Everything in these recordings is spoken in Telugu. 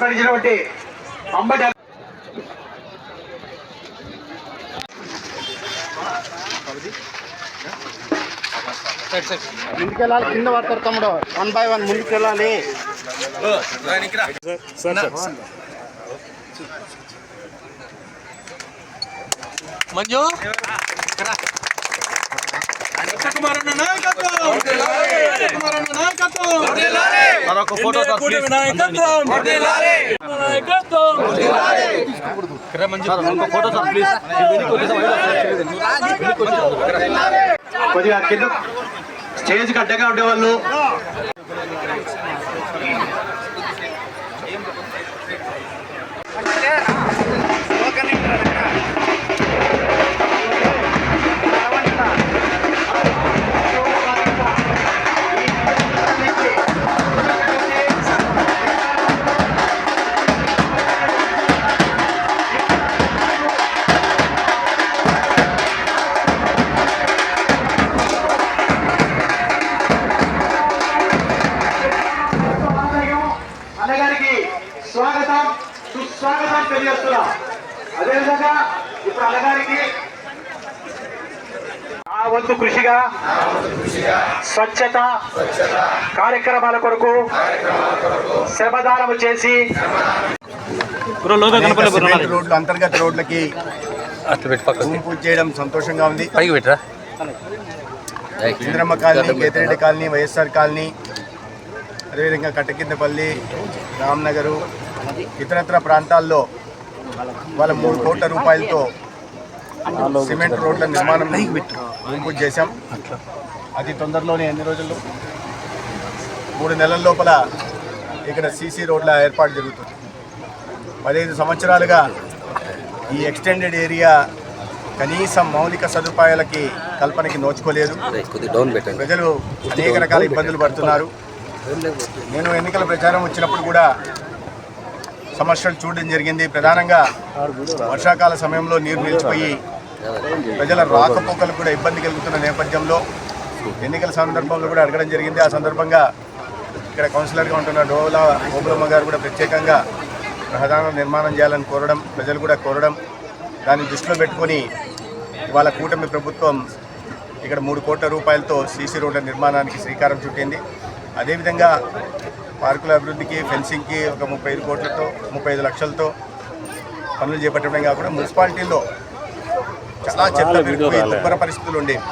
ప్రకటించినటువంటి అంబటి ముందుకెళ్ళాలి కింద పడతారు తమ్ముడు. వన్ బై వన్ ముందుకెళ్ళాలి. మంజు? మరొక ఫోటో నాయకత్వం! నాయకత్వం! మంజు ఒక ఫోటో సార్ ప్లీజ్ కొద్దిగా కింద స్టేజ్ అడ్డగా ఉండేవాళ్ళు. తెలియజేస్తున్నాం అదేవిధంగా ఇప్పుడు అన్నగారికి ఆ వంతు కృషిగా స్వచ్ఛత కార్యక్రమాల కొరకు శ్రమదానము చేసి రోడ్లు అంతర్గత రోడ్లకి పూజ చేయడం సంతోషంగా ఉంది. పైకి పెట్టరా? Indiramma colony Kethireddy colony YSR colony అదేవిధంగా కట్టకిందపల్లి రామ్నగరు ఇతరత్ర ప్రాంతాల్లో వాళ్ళ మూడు కోట్ల రూపాయలతో సిమెంట్ రోడ్ల నిర్మాణం భూమి పూజ చేశాం. అతి తొందరలోనే ఎన్ని రోజుల్లో? మూడు నెలల లోపల ఇక్కడ సీసీ రోడ్ల ఏర్పాటు జరుగుతుంది. పదిహేను సంవత్సరాలుగా ఈ ఎక్స్టెండెడ్ ఏరియా కనీసం మౌలిక సదుపాయాలకి కల్పనకి నోచుకోలేదు. డౌన్ ప్రజలు అనేక రకాల ఇబ్బందులు పడుతున్నారు. నేను ఎన్నికల ప్రచారం వచ్చినప్పుడు కూడా సమస్యలు చూడడం జరిగింది. ప్రధానంగా వర్షాకాల సమయంలో నీరు నిలిచిపోయి ప్రజల రాకపోకలు కూడా ఇబ్బంది కలుగుతున్న నేపథ్యంలో ఎన్నికల సందర్భంలో కూడా అడగడం జరిగింది. ఆ సందర్భంగా ఇక్కడ కౌన్సిలర్గా ఉంటున్న డోలా ఓబులమ్మ గారు కూడా ప్రత్యేకంగా రహదారుల నిర్మాణం చేయాలని కోరడం ప్రజలు కూడా కోరడం దాన్ని దృష్టిలో పెట్టుకొని ఇవాళ కూటమి ప్రభుత్వం ఇక్కడ మూడు కోట్ల రూపాయలతో సీసీ రోడ్ల నిర్మాణానికి శ్రీకారం చుట్టింది. అదేవిధంగా పార్కుల అభివృద్ధికి ఫెన్సింగ్కి ఒక ముప్పై ఐదు కోట్లతో ముప్పై ఐదు లక్షలతో పనులు చేపట్టడమే కాకుండా మున్సిపాలిటీల్లో చాలా చెత్త పెరిగిపోయి దుర్భర పరిస్థితులు ఉండేవి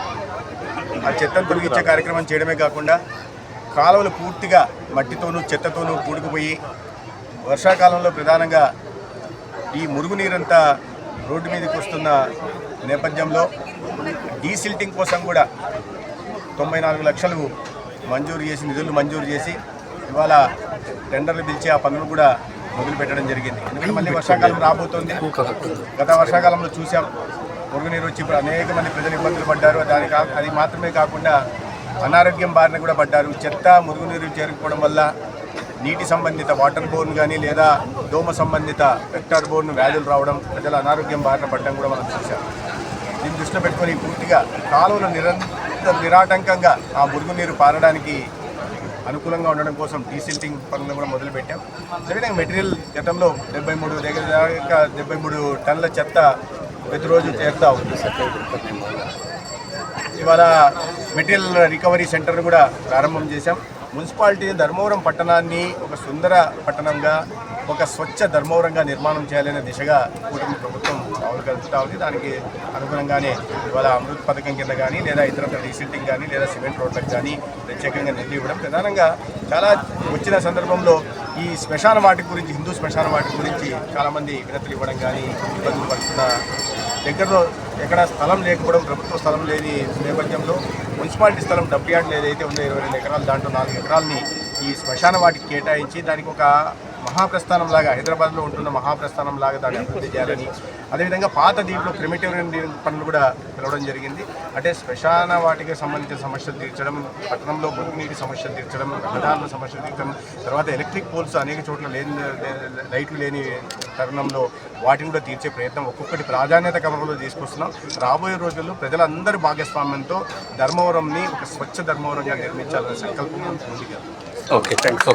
ఆ చెత్తను తొలగించే కార్యక్రమం చేయడమే కాకుండా కాలువలు పూర్తిగా మట్టితోనూ చెత్తతోనూ కూడుకుపోయి వర్షాకాలంలో ప్రధానంగా ఈ మురుగునీరంతా రోడ్డు మీదకి వస్తున్న నేపథ్యంలో డీసిల్టింగ్ కోసం కూడా తొంభై నాలుగు లక్షలు మంజూరు చేసి నిధులు మంజూరు చేసి ఇవాళ టెండర్లు పిలిచి ఆ పనులు కూడా మొదలు పెట్టడం జరిగింది. ఎందుకంటే మళ్ళీ వర్షాకాలం రాబోతోంది. గత వర్షాకాలంలో చూసాం మురుగునీరు వచ్చి ఇప్పుడు అనేక మంది ప్రజలు ఇబ్బందులు పడ్డారు. దాని అది మాత్రమే కాకుండా అనారోగ్యం బారిన కూడా పడ్డారు. చెత్త మురుగునీరు చేరుకోవడం వల్ల నీటి సంబంధిత వాటర్ బోర్న్ కానీ లేదా దోమ సంబంధిత వెక్టార్ బోర్న్ వ్యాధులు రావడం ప్రజల అనారోగ్యం బారిన పడడం కూడా మనం చూసాం దీన్ని దృష్టిలో పెట్టుకొని పూర్తిగా కాలువలు నిరంతర నిరాటంకంగా ఆ మురుగునీరు పారడానికి అనుకూలంగా ఉండడం కోసం డీసిల్టింగ్ పనులు కూడా మొదలుపెట్టాం. అదేవిధంగా మెటీరియల్ గతంలో డెబ్బై మూడు దగ్గర దాకా డెబ్బై మూడు టన్నుల చెత్త ప్రతిరోజు చేస్తూ ఉంది. ఇవాళ మెటీరియల్ రికవరీ సెంటర్ కూడా ప్రారంభం చేశాం. మున్సిపాలిటీ ధర్మవరం పట్టణాన్ని ఒక సుందర పట్టణంగా ఒక స్వచ్ఛ ధర్మవరంగా నిర్మాణం చేయాలనే దిశగా కూటమి ప్రభుత్వం పావులు కలుపుతా ఉంది. దానికి అనుగుణంగానే ఇవాళ అమృత్ పథకం కింద కానీ లేదా ఇతరత్ర రీసెంటింగ్ కానీ లేదా సిమెంట్ రోడ్లకు కానీ ప్రత్యేకంగా నిధులు ఇవ్వడం. ప్రధానంగా చాలా వచ్చిన సందర్భంలో ఈ శ్మశాన వాటి గురించి హిందూ శ్మశాన వాటి గురించి చాలామంది వినతులు ఇవ్వడం కానీ ఇబ్బందులు పడుతున్న దగ్గరలో ఎక్కడ స్థలం లేకపోవడం ప్రభుత్వ స్థలం లేని నేపథ్యంలో మున్సిపాలిటీ స్థలం డబ్బు యార్డ్లు ఏదైతే ఉందో ఇరవై రెండు ఎకరాలు దాంట్లో నాలుగు ఎకరాలని ఈ శ్మశాన వాటికి కేటాయించి దానికి ఒక మహాప్రస్థానం లాగా హైదరాబాద్లో ఉంటున్న మహాప్రస్థానం లాగా దాన్ని అభివృద్ధి చేయాలని అదేవిధంగా పాత దీంట్లో క్రిమిటోరియం పనులు కూడా పిలవడం జరిగింది. అంటే శ్మశాన వాటికి సంబంధించిన సమస్యలు తీర్చడం పట్టణంలో మురుగునీటి సమస్యలు తీర్చడం రహదారుల సమస్యలు తీర్చడం తర్వాత ఎలక్ట్రిక్ పోల్స్ అనేక చోట్ల లేని లైట్లు లేని తరుణంలో వాటిని కూడా తీర్చే ప్రయత్నం ఒక్కొక్కటి ప్రాధాన్యత క్రమంలో తీసుకొస్తున్నాం. రాబోయే రోజుల్లో ప్రజలందరి భాగస్వామ్యంతో ధర్మవరంని ఒక స్వచ్ఛ ధర్మవరంగా నిర్మించాలనే సంకల్పం ముందుకు ఓకే థ్యాంక్స్